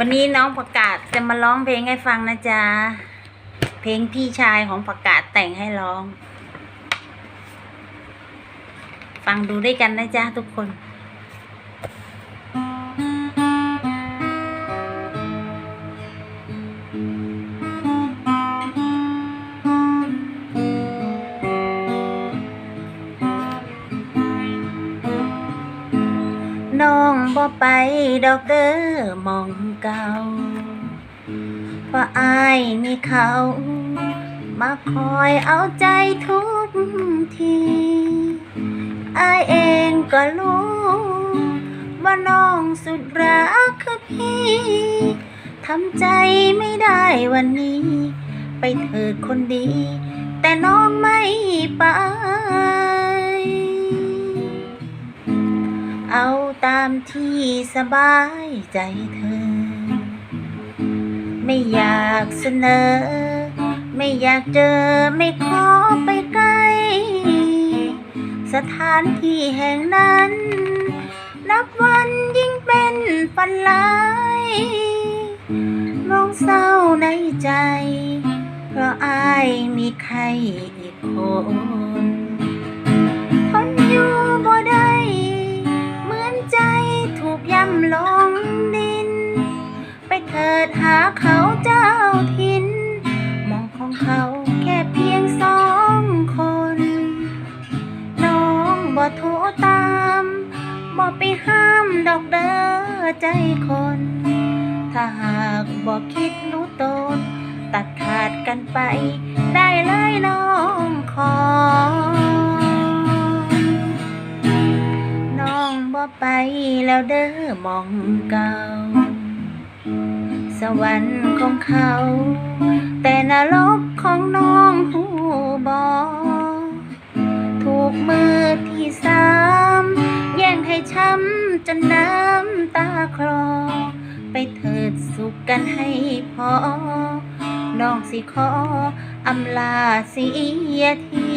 วันนี้น้องประกาศจะมาร้องเพลงให้ฟังนะจ๊ะ เพลงพี่ชายของประกาศแต่งให้ร้อง ฟังดูด้วยกันนะจ๊ะทุกคน น้องบ่ไปดอกเด้อมองเก่าเพราะอายมีเขา มาคอยเอาใจทุกทีอายเองก็รู้ว่าน้องสุดรักคือพี่ทำใจไม่ได้วันนี้ ไปเถิดคนดี แต่น้องไม่ไป ที่สบายใจเธอ ไม่อยากเสนอ ไม่อยากเจอไม่ขอไปไกล้สถานที่แห่งนั้น นับวันยิ่งเป็นฝันลายมองเศร้าในใจ เพราะอายมีใครอีกคน ดหาเขาเจ้าทิน มองของเขาแค่เพียงสองคน น้องบ่โทรตามบ่ไปห้ามดอกเด้อใจคน ถ้าหากบ่คิดรู้ตน ตัดขาดกันไป ได้เลยน้องขอ น้องบ่ไปแล้วเด้อมองเก่า สวรรค์ของเขา แต่นรกของน้องหูบอถูกมือที่สาม แย่งให้ช้ำจนน้ำตาคลอ ไปเถิดสุขกันให้พอ น้องสิขออำลาเสียที